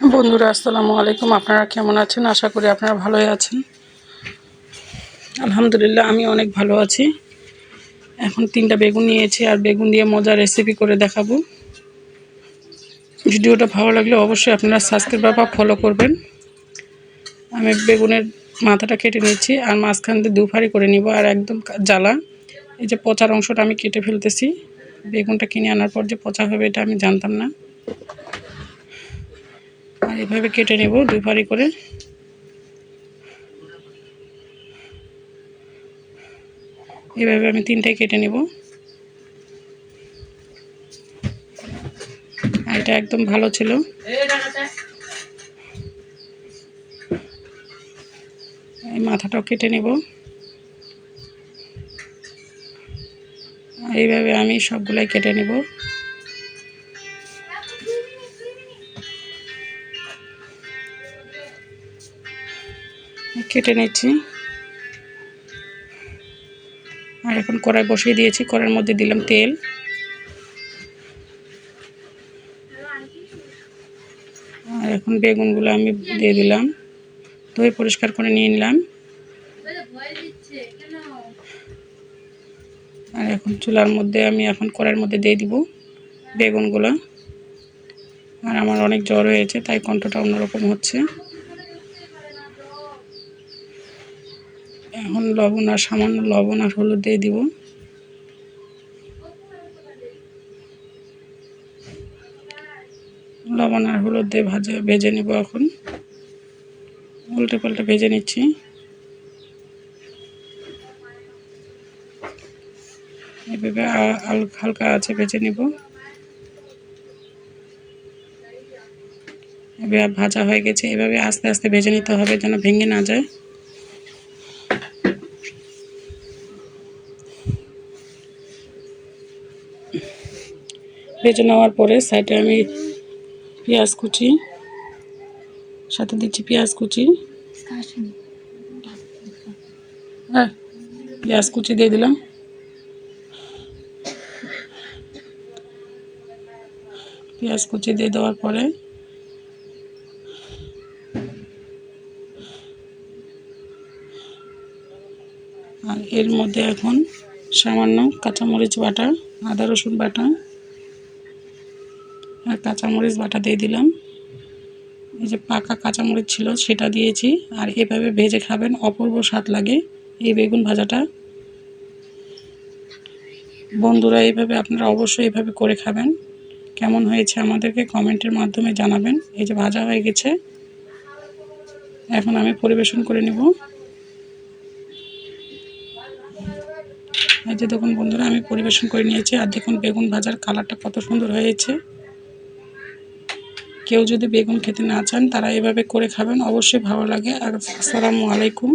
বন্ধুরা, আসসালামু আলাইকুম। আপনারা কেমন আছেন? আশা করি আপনারা ভালোই আছেন। আলহামদুলিল্লাহ, আমি অনেক ভালো আছি। এখন তিনটা বেগুন নিয়েছি আর বেগুন দিয়ে মজার রেসিপি করে দেখাবো। ভিডিওটা ভালো লাগলে অবশ্যই আপনারা সাবস্ক্রাইব বা ফলো করবেন। আমি বেগুনের মাথাটা কেটে নিচ্ছি আর মাঝখান দিয়ে দুফারি করে নিব আর একদম জ্বালা। এই যে পচার অংশটা আমি কেটে ফেলতেছি। বেগুনটা কিনে আনার পর যে পচা হবে এটা আমি জানতাম না। আর এভাবে কেটে নেব, দুই ফাড়ি করে। এভাবে আমি তিনটাই কেটে নেব। এটা একদম ভালো ছিল। এই মাথাটাও কেটে নেব। এইভাবে আমি সবগুলাই কেটে নেব। কেটে নিচ্ছি। আর এখন কড়াই বসিয়ে দিয়েছি। কড়াইয়ের মধ্যে দিলাম তেল। আর এখন বেগুনগুলো আমি দিয়ে দিলাম। ধুয়ে পরিষ্কার করে নিয়ে নিলাম। আর এখন চুলার মধ্যে আমি এখন কড়াইয়ের মধ্যে দিয়ে দিব বেগুনগুলো। আর আমার অনেক জ্বর হয়েছে, তাই কণ্ঠটা অন্যরকম হচ্ছে। এখন লবণ আর সামান্য লবণ আর হলুদ দিয়ে দিব। লবণ আর হলুদ দিয়ে ভাজে, ভেজে নেব এখন। উল্টে পাল্টে ভেজে নিচ্ছি। এভাবে হালকা আছে ভেজে নেব। এভাবে ভাজা হয়ে গেছে। এভাবে আস্তে আস্তে ভেজে নিতে হবে যেন ভেঙে না যায়। ভেজে নেওয়ার পরে সাইডে আমি পেঁয়াজ কুচি, সাথে দিচ্ছি পেঁয়াজ কুচি। হ্যাঁ পেঁয়াজ কুচি দিয়ে দিলাম। পেঁয়াজ কুচি দিয়ে দেওয়ার পরে আর এর মধ্যে এখন সামান্য কাঁচামরিচ বাটা, আদা রসুন বাটা আর কাঁচামরিচ বাটা দিয়ে দিলাম। এই যে পাকা কাঁচামরিচ ছিল, সেটা দিয়েছি। আর এভাবে ভেজে খাবেন, অপূর্ব স্বাদ লাগে এই বেগুন ভাজাটা। বন্ধুরা, এইভাবে আপনারা অবশ্যই এভাবে করে খাবেন। কেমন হয়েছে আমাদেরকে কমেন্টের মাধ্যমে জানাবেন। এই যে ভাজা হয়ে গেছে। এখন আমি পরিবেশন করে নেব। এই যে দেখুন বন্ধুরা, আমি পরিবেশন করে নিয়েছি। আর দেখুন বেগুন ভাজার কালারটা কত সুন্দর হয়েছে। কেউ যদি বেগুন খেতে না চান, তারা এভাবে করে খাবেন। অবশ্যই ভালো লাগে। আর আসসালামু আলাইকুম।